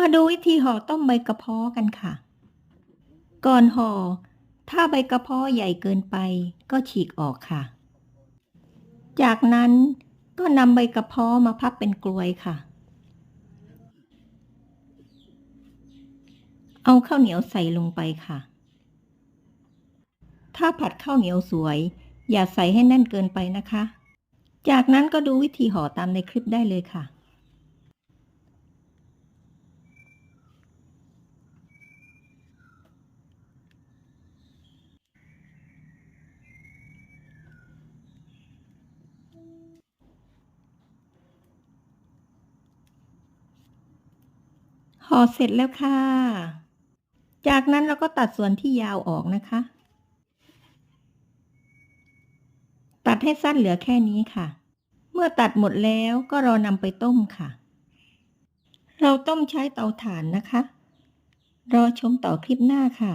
มาดูวิธีห่อต้มใบกระเพาะกันค่ะ ก่อนห่อ ถ้าใบกระเพาะใหญ่เกินไปก็ฉีกออกค่ะ จากนั้นก็นำใบกระเพาะมาพับเป็นกลวยค่ะ เอาข้าวเหนียวใส่ลงไปค่ะ ถ้าผัดข้าวเหนียวสวย อย่าใส่ให้แน่นเกินไปนะคะ จากนั้นก็ดูวิธีห่อตามในคลิปได้เลยค่ะ ห่อเสร็จแล้วค่ะ จากนั้นเราก็ตัดส่วนที่ยาวออกนะคะ ตัดให้สั้นเหลือแค่นี้ค่ะ เมื่อตัดหมดแล้วก็รอนำไปต้มค่ะ เราต้มใช้เตาถ่านนะคะ รอชมต่อคลิปหน้าค่ะ